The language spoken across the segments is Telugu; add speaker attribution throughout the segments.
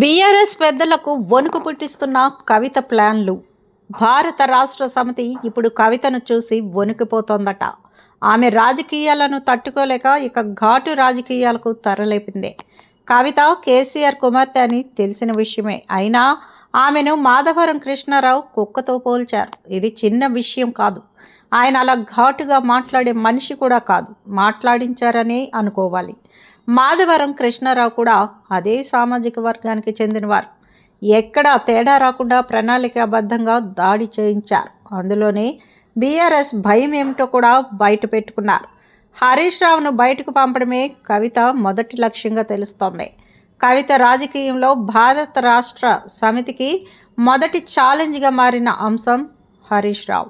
Speaker 1: బీఆర్ఎస్ పెద్దలకు వణుకు పుట్టిస్తున్న కవిత ప్లాన్లు. భారత రాష్ట్ర సమితి ఇప్పుడు కవితను చూసి వణుకుపోతోందట. ఆమె రాజకీయాలను తట్టుకోలేక ఇక ఘాటు రాజకీయాలకు తరలేపిందే. కవిత కేసీఆర్ కుమార్తె అని తెలిసిన విషయమే. అయినా ఆమెను మాధవరం కృష్ణారావు కుక్కతో పోల్చారు. ఇది చిన్న విషయం కాదు. ఆయన అలా ఘాటుగా మాట్లాడే మనిషి కూడా కాదు. మాట్లాడించారనే అనుకోవాలి. మాధవరం కృష్ణారావు కూడా అదే సామాజిక వర్గానికి చెందినవారు. ఎక్కడా తేడా రాకుండా ప్రణాళికాబద్ధంగా దాడి చేయించారు. అందులోనే బీఆర్ఎస్ భయం ఏమిటో కూడా బయట పెట్టుకున్నారు. హరీష్ రావును బయటకు పంపడమే కవిత మొదటి లక్ష్యంగా తెలుస్తోంది. కవిత రాజకీయంలో భారత రాష్ట్ర సమితికి మొదటి ఛాలెంజ్గా మారిన అంశం హరీష్ రావు.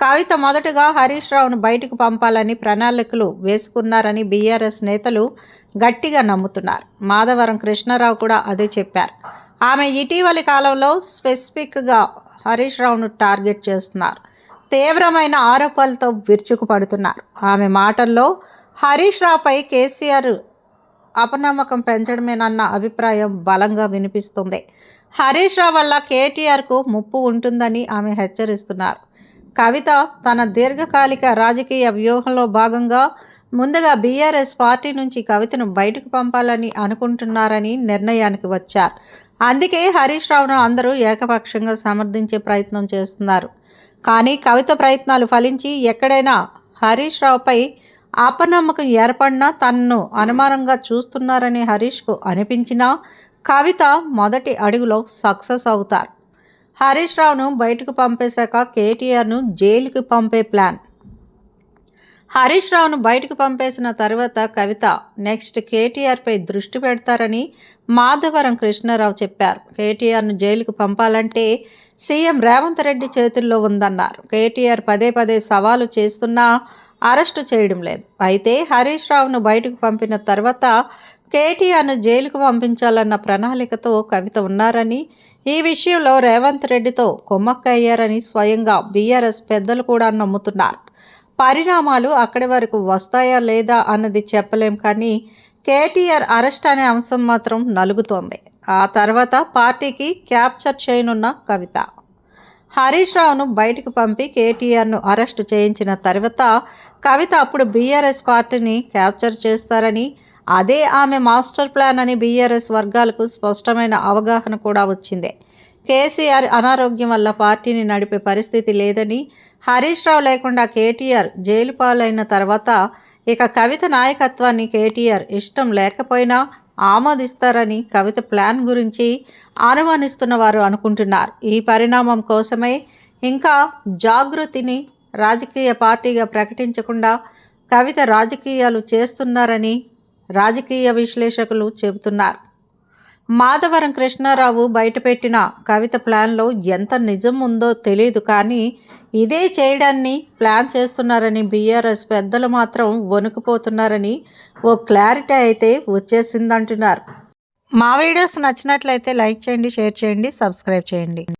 Speaker 1: కవిత మొదటగా హరీష్ రావును బయటకు పంపాలని ప్రణాళికలు వేసుకున్నారని బీఆర్ఎస్ నేతలు గట్టిగా నమ్ముతున్నారు. మాధవరం కృష్ణారావు కూడా అదే చెప్పారు. ఆమె ఇటీవలి కాలంలో స్పెసిఫిక్గా హరీష్ రావును టార్గెట్ చేస్తున్నారు. తీవ్రమైన ఆరోపణలతో విరుచుకుపడుతున్నారు. ఆమె మాటల్లో హరీష్ రావుపై కేసీఆర్ అపనమ్మకం పెంచడమేనన్న అభిప్రాయం బలంగా వినిపిస్తుంది. హరీష్ రావు వల్ల కేటీఆర్కు ముప్పు ఉంటుందని ఆమె హెచ్చరిస్తున్నారు. కవిత తన దీర్ఘకాలిక రాజకీయ వ్యూహంలో భాగంగా ముందుగా బీఆర్ఎస్ పార్టీ నుంచి కవితను బయటకు పంపాలని అనుకుంటున్నారని నిర్ణయానికి వచ్చారు. అందుకే హరీష్ రావును అందరూ ఏకపక్షంగా సమర్థించే ప్రయత్నం చేస్తున్నారు. కానీ కవిత ప్రయత్నాలు ఫలించి ఎక్కడైనా హరీష్ రావుపై అపనమ్మకం ఏర్పడినా తనను అనుమానంగా చూస్తున్నారని హరీష్కు అనిపించినా కవిత మొదటి అడుగులో సక్సెస్ అవుతారు. హరీష్ రావును బయటకు పంపేశాక కేటీఆర్ను జైలుకి పంపే ప్లాన్. హరీష్ రావును బయటకు పంపేసిన తర్వాత కవిత నెక్స్ట్ కేటీఆర్పై దృష్టి పెడతారని మాధవరం కృష్ణారావు చెప్పారు. కేటీఆర్ను జైలుకు పంపాలంటే సీఎం రేవంత్ రెడ్డి చేతుల్లో ఉందన్నారు. కేటీఆర్ పదే పదే సవాలు చేస్తున్నా అరెస్టు చేయడం లేదు. అయితే హరీష్ రావును బయటకు పంపిన తర్వాత కేటీఆర్ను జైలుకు పంపించాలన్న ప్రణాళికతో కవిత ఉన్నారని ఈ విషయంలో రేవంత్ రెడ్డితో కొమ్మక్కయ్యారని స్వయంగా బీఆర్ఎస్ పెద్దలు కూడా నమ్ముతున్నారు. పరిణామాలు అక్కడి వరకు వస్తాయా లేదా అన్నది చెప్పలేం కానీ కేటీఆర్ అరెస్ట్ అనే అంశం మాత్రం నలుగుతోంది. ఆ తర్వాత పార్టీకి క్యాప్చర్ చేయనున్న కవిత. హరీష్ రావును బయటకు పంపి కేటీఆర్ను అరెస్టు చేయించిన తర్వాత కవిత అప్పుడు బీఆర్ఎస్ పార్టీని క్యాప్చర్ చేస్తారని అదే ఆమె మాస్టర్ ప్లాన్ అని బీఆర్ఎస్ వర్గాలకు స్పష్టమైన అవగాహన కూడా వచ్చింది. కేసీఆర్ అనారోగ్యం వల్ల పార్టీని నడిపే పరిస్థితి లేదని హరీష్ రావు లేకుండా కేటీఆర్ జైలు పాలైన తర్వాత ఇక కవిత నాయకత్వాన్ని కేటీఆర్ ఇష్టం లేకపోయినా ఆమోదిస్తారని కవిత ప్లాన్ గురించి అనుమానిస్తున్న వారు అనుకుంటున్నారు. ఈ పరిణామం కోసమే ఇంకా జాగృతిని రాజకీయ పార్టీగా ప్రకటించకుండా కవిత రాజకీయాలు చేస్తున్నారని రాజకీయ విశ్లేషకులు చెబుతున్నారు. మాధవరం కృష్ణారావు బయటపెట్టిన కవిత ప్లాన్లో ఎంత నిజం ఉందో తెలియదు కానీ ఇదే చేయడాన్ని ప్లాన్ చేస్తున్నారని బీఆర్ఎస్ పెద్దలు మాత్రం వణుకుపోతున్నారని ఓ క్లారిటీ అయితే వచ్చేసిందంటున్నారు. మా వీడియోస్ నచ్చినట్లయితే లైక్ చేయండి షేర్ చేయండి సబ్స్క్రైబ్ చేయండి.